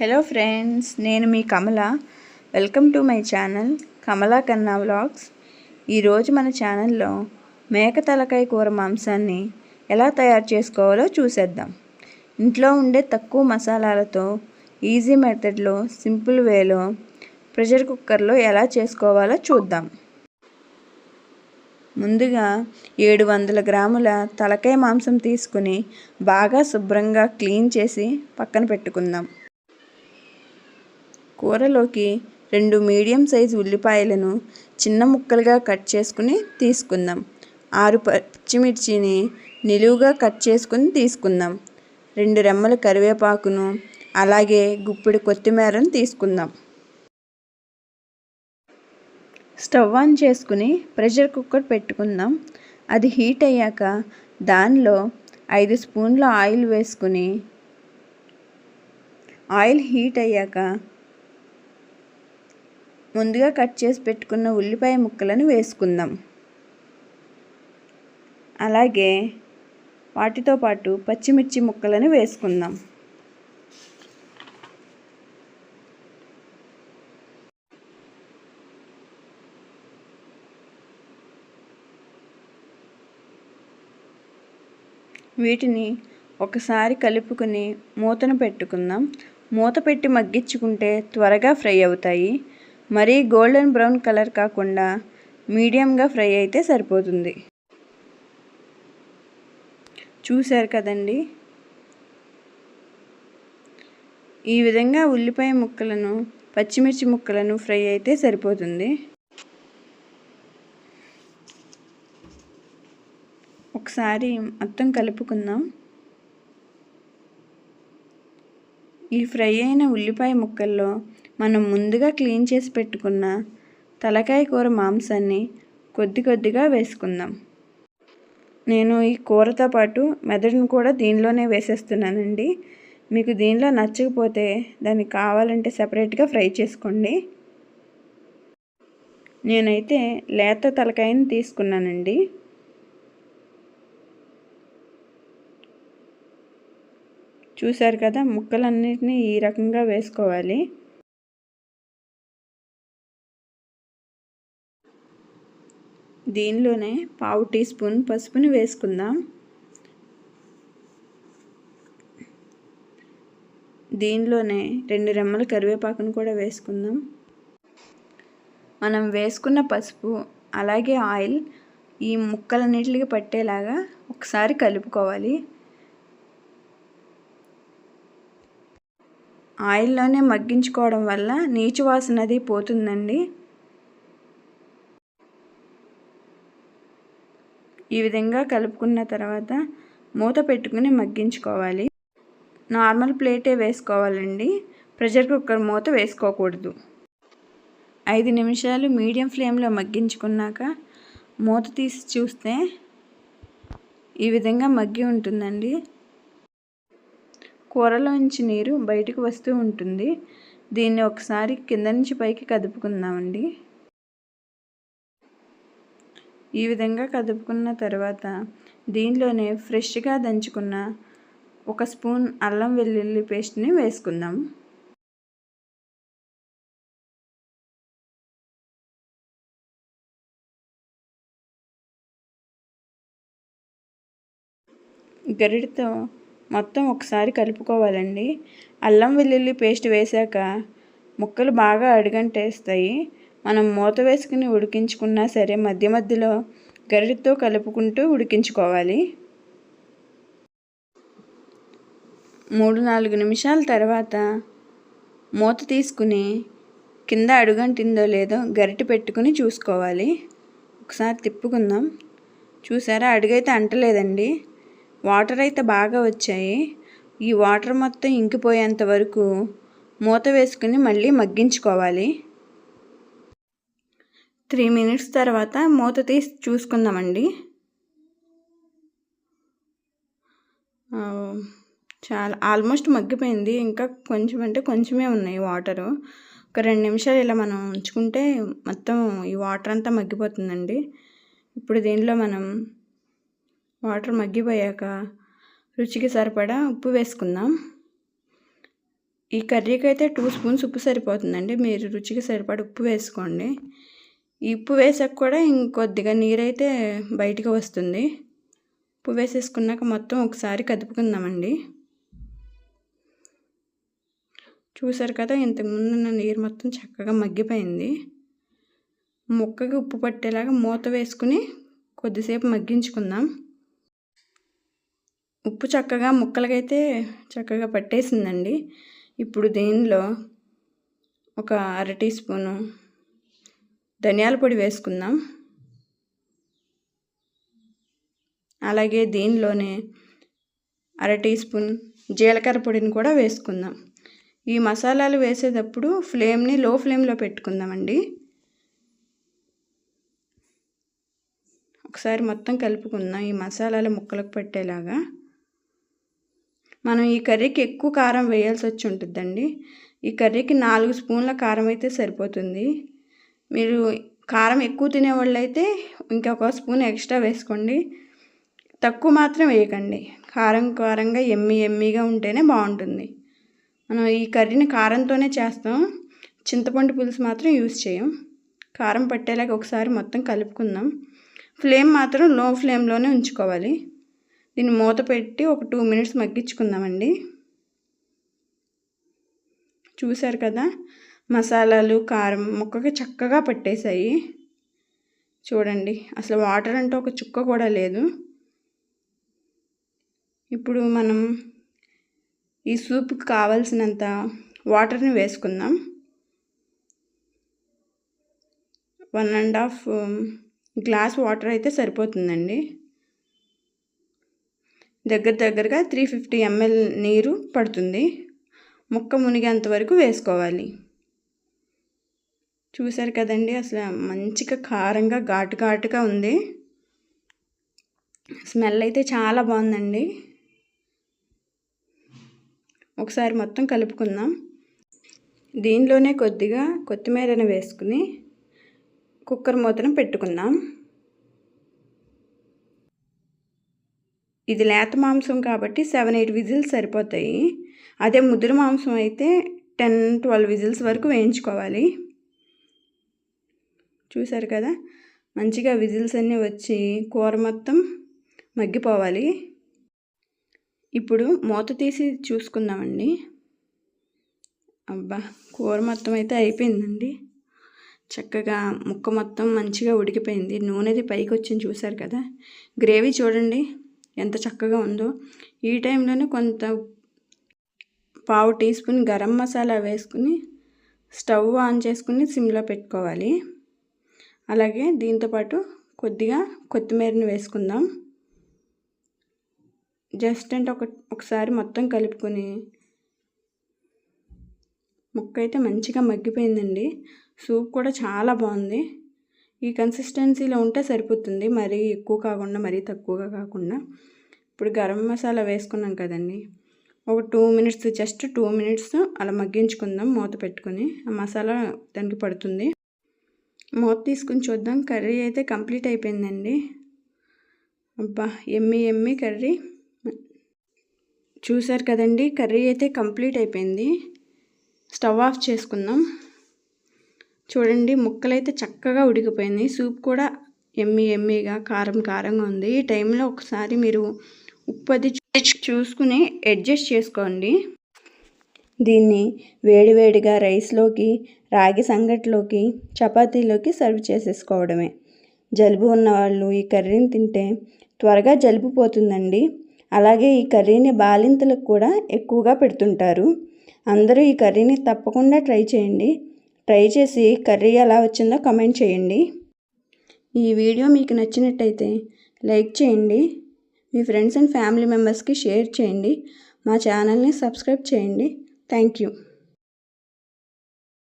Hello friends నేను మీ Kamala. Welcome to my channel Kamala Kanna vlogs ఈరోజు మన ఛానల్లో మేక తలకాయ కూర మాంసాన్ని ఎలా తయారు చేసుకోవాలో చూసేద్దాం. ఇంట్లో ఉండే తక్కువ మసాలాలతో ఈజీ మెథడ్లో సింపుల్ వేలో ప్రెషర్ కుక్కర్లో ఎలా చేసుకోవాలో చూద్దాం. ముందుగా ఏడు వందల గ్రాముల తలకాయ మాంసం తీసుకుని బాగా శుభ్రంగా క్లీన్ చేసి పక్కన పెట్టుకుందాం. కూరలోకి రెండు మీడియం సైజు ఉల్లిపాయలను చిన్న ముక్కలుగా కట్ చేసుకుని తీసుకుందాం. ఆరు పచ్చిమిర్చిని నిలువుగా కట్ చేసుకుని తీసుకుందాం. రెండు రెమ్మల కరివేపాకును అలాగే గుప్పిడి కొత్తిమీరను తీసుకుందాం. స్టవ్ ఆన్ చేసుకుని ప్రెషర్ కుక్కర్ పెట్టుకుందాం. అది హీట్ అయ్యాక దానిలో ఐదు స్పూన్ల ఆయిల్ వేసుకుని ఆయిల్ హీట్ అయ్యాక ముందుగా కట్ చేసి పెట్టుకున్న ఉల్లిపాయ ముక్కలను వేసుకుందాం. అలాగే వాటితో పాటు పచ్చిమిర్చి ముక్కలను వేసుకుందాం. వీటిని ఒకసారి కలుపుకొని మూతను పెట్టుకుందాం. మూత పెట్టి మగ్గించుకుంటే త్వరగా ఫ్రై అవుతాయి. మరీ గోల్డెన్ బ్రౌన్ కలర్ కాకుండా మీడియంగా ఫ్రై అయితే సరిపోతుంది. చూశారు కదండి? ఈ విధంగా ఉల్లిపాయ ముక్కలను పచ్చిమిర్చి ముక్కలను ఫ్రై అయితే సరిపోతుంది. ఒకసారి మొత్తం కలుపుకుందాం. ఈ ఫ్రై అయిన ఉల్లిపాయ ముక్కల్లో మనం ముందుగా క్లీన్ చేసి పెట్టుకున్న తలకాయ కూర మాంసాన్ని కొద్ది కొద్దిగా వేసుకుందాం. నేను ఈ కూరతో పాటు మెదడును కూడా దీనిలోనే వేసేస్తున్నానండి. మీకు దీనిలో నచ్చకపోతే దాన్ని కావాలంటే సపరేట్గా ఫ్రై చేసుకోండి. నేనైతే లేత తలకాయని తీసుకున్నానండి. చూశారు కదా ముక్కలన్నిటినీ ఈ రకంగా వేసుకోవాలి. దీనిలోనే పావు టీ స్పూన్ పసుపుని వేసుకుందాం. దీనిలోనే రెండు రెమ్మల కరివేపాకును కూడా వేసుకుందాం. మనం వేసుకున్న పసుపు అలాగే ఆయిల్ ఈ ముక్కలన్నిటికి పట్టేలాగా ఒకసారి కలుపుకోవాలి. ఆయిల్లోనే మగ్గించుకోవడం వల్ల నీచు వాసన అది పోతుందండి. ఈ విధంగా కలుపుకున్న తర్వాత మూత పెట్టుకుని మగ్గించుకోవాలి. నార్మల్ ప్లేటే వేసుకోవాలండి. ప్రెషర్ కుక్కర్ మూత వేసుకోకూడదు. ఐదు నిమిషాలు మీడియం ఫ్లేమ్లో మగ్గించుకున్నాక మూత తీసి చూస్తే ఈ విధంగా మగ్గి ఉంటుందండి. కూరలోంచి నీరు బయటకు వస్తూ ఉంటుంది. దీన్ని ఒకసారి కింద నుంచి పైకి కదుపుకుందామండి. ఈ విధంగా కదుపుకున్న తర్వాత దీనిలోనే ఫ్రెష్గా దంచుకున్న ఒక స్పూన్ అల్లం వెల్లుల్లి పేస్ట్ని వేసుకుందాం. గరిటతో మొత్తం ఒకసారి కలుపుకోవాలండి. అల్లం వెల్లుల్లి పేస్ట్ వేశాక ముక్కలు బాగా అడుగంటేస్తాయి. మనం మూత వేసుకుని ఉడికించుకున్నా సరే మధ్య మధ్యలో గరిటతో కలుపుకుంటూ ఉడికించుకోవాలి. మూడు నాలుగు నిమిషాల తర్వాత మూత తీసుకుని కింద అడుగంటిందో లేదో గరిటె పెట్టుకుని చూసుకోవాలి. ఒకసారి తిప్పుకుందాం. చూసారా? అడుగైతే అంటలేదండి. వాటర్ అయితే బాగా వచ్చాయి. ఈ వాటర్ మొత్తం ఇంకిపోయేంత వరకు మూత వేసుకుని మళ్ళీ మగ్గించుకోవాలి. త్రీ మినిట్స్ తర్వాత మూత తీసి చూసుకుందామండి. చాలా ఆల్మోస్ట్ మగ్గిపోయింది. ఇంకా కొంచెం అంటే కొంచెమే ఉన్నాయి వాటరు. ఒక రెండు నిమిషాలు ఇలా మనం ఉంచుకుంటే మొత్తం ఈ వాటర్ అంతా మగ్గిపోతుందండి. ఇప్పుడు దీనిలో మనం వాటర్ మగ్గిపోయాక రుచికి సరిపడా ఉప్పు వేసుకుందాం. ఈ కర్రీకి అయితే టూ స్పూన్స్ ఉప్పు సరిపోతుందండి. మీరు రుచికి సరిపడా ఉప్పు వేసుకోండి. ఉప్పు వేసాక కూడా ఇంకొద్దిగా నీరైతే బయటికి వస్తుంది. ఉప్పు వేసేసుకున్నాక మొత్తం ఒకసారి కదుపుకుందామండి. చూసారు కదా ఇంతకుముందు నా నీరు మొత్తం చక్కగా మగ్గిపోయింది. ముక్కకి ఉప్పు పట్టేలాగా మూత వేసుకుని కొద్దిసేపు మగ్గించుకుందాం. ఉప్పు చక్కగా ముక్కలకైతే చక్కగా పట్టేసిందండి. ఇప్పుడు దీనిలో ఒక అర టీ స్పూను ధనియాల పొడి వేసుకుందాం. అలాగే దీనిలోనే అర టీ స్పూన్ జీలకర్ర పొడిని కూడా వేసుకుందాం. ఈ మసాలాలు వేసేటప్పుడు ఫ్లేమ్ని లో ఫ్లేమ్లో పెట్టుకుందామండి. ఒకసారి మొత్తం కలుపుకుందాం ఈ మసాలాలు ముక్కలకు పట్టేలాగా. మనం ఈ కర్రీకి ఎక్కువ కారం వేయాల్సి వచ్చి ఉంటుందండి. ఈ కర్రీకి నాలుగు స్పూన్ల కారం అయితే సరిపోతుంది. మీరు కారం ఎక్కువ తినేవాళ్ళు అయితే ఇంకొక స్పూన్ ఎక్స్ట్రా వేసుకోండి. తక్కువ మాత్రం వేయకండి. కారం కారంగా ఎమ్మి ఎమ్మిగా ఉంటేనే బాగుంటుంది. మనం ఈ కర్రీని కారంతోనే చేస్తాం. చింతపండు పులుసు మాత్రం యూస్ చేయం. కారం పట్టేలాగా ఒకసారి మొత్తం కలుపుకుందాం. ఫ్లేమ్ మాత్రం లో ఫ్లేమ్లోనే ఉంచుకోవాలి. దీన్ని మూత పెట్టి ఒక టూ మినిట్స్ మగ్గించుకుందామండి. చూశారు కదా? మసాలాలు కారం ముక్కకి చక్కగా పట్టేశాయి. చూడండి అసలు వాటర్ అంటే ఒక చుక్క కూడా లేదు. ఇప్పుడు మనం ఈ సూప్కి కావలసినంత వాటర్ని వేసుకుందాం. One and half glass water అయితే సరిపోతుందండి. దగ్గర దగ్గరగా త్రీ ఫిఫ్టీ ఎంఎల్ నీరు పడుతుంది. ముక్క మునిగేంత వరకు వేసుకోవాలి. చూసారు కదండి అసలు మంచిగా కారంగా ఘాటు ఘాటుగా ఉంది. స్మెల్ అయితే చాలా బాగుందండి. ఒకసారి మొత్తం కలుపుకుందాం. దీనిలోనే కొద్దిగా కొత్తిమీరని వేసుకుని కుక్కర్ మూతను పెట్టుకుందాం. ఇది లేత మాంసం కాబట్టి సెవెన్ ఎయిట్ విజిల్స్ సరిపోతాయి. అదే ముదురు మాంసం అయితే టెన్ ట్వెల్వ్ విజిల్స్ వరకు వేయించుకోవాలి. చూశారు కదా? మంచిగా విజిల్స్ అన్నీ వచ్చి కూర మొత్తం మగ్గిపోవాలి. ఇప్పుడు మూత తీసి చూసుకుందామండి. అబ్బా కూర మొత్తం అయితే అయిపోయిందండి. చక్కగా ముక్క మొత్తం మంచిగా ఉడికిపోయింది. నూనెది పైకి వచ్చింది చూసారు కదా? గ్రేవీ చూడండి ఎంత చక్కగా ఉందో. ఈ టైంలోనే కొంత పావు టీ స్పూన్ గరం మసాలా వేసుకుని స్టవ్ ఆన్ చేసుకుని సిమ్లో పెట్టుకోవాలి. అలాగే దీంతోపాటు కొద్దిగా కొత్తిమీరని వేసుకుందాం. జస్ట్ అంటే ఒక ఒకసారి మొత్తం కలుపుకొని ముక్క అయితే మంచిగా మగ్గిపోయిందండి. సూప్ కూడా చాలా బాగుంది. ఈ కన్సిస్టెన్సీలో ఉంటే సరిపోతుంది. మరీ ఎక్కువ కాకుండా మరీ తక్కువగా కాకుండా. ఇప్పుడు గరం మసాలా వేసుకున్నాం కదండి. ఒక two minutes just two minutes అలా మగ్గించుకుందాం మూత పెట్టుకొని. ఆ మసాలా దానికి పడుతుంది. మూత తీసుకుని చూద్దాం. కర్రీ అయితే కంప్లీట్ అయిపోయిందండి. అబ్బా ఎమ్మి ఎమ్మి కర్రీ. చూసారు కదండి కర్రీ అయితే కంప్లీట్ అయిపోయింది. స్టవ్ ఆఫ్ చేసుకుందాం. చూడండి ముక్కలైతే చక్కగా ఉడికిపోయింది సూప్ కూడా ఎమ్మి ఎమ్మిగా కారం కారంగా ఉంది. ఈ టైంలో ఒకసారి మీరు ఉప్పు అది చూసుకుని అడ్జస్ట్ చేసుకోండి. దీన్ని వేడివేడిగా రైస్లోకి రాగి సంగట్లోకి చపాతీలోకి సర్వ్ చేసేసుకోవడమే. జలుబు ఉన్నవాళ్ళు ఈ కర్రీని తింటే త్వరగా జలుబు పోతుందండి. అలాగే ఈ కర్రీని బాలింతలకు కూడా ఎక్కువగా పెడుతుంటారు. అందరూ ఈ కర్రీని తప్పకుండా ట్రై చేయండి. ట్రై చేసి కర్రీ ఎలా వచ్చిందో కమెంట్ చేయండి. ఈ వీడియో మీకు నచ్చినట్టయితే లైక్ చేయండి. మీ ఫ్రెండ్స్ అండ్ ఫ్యామిలీ మెంబర్స్కి షేర్ చేయండి. మా ఛానల్ని సబ్స్క్రైబ్ చేయండి. താങ്ക്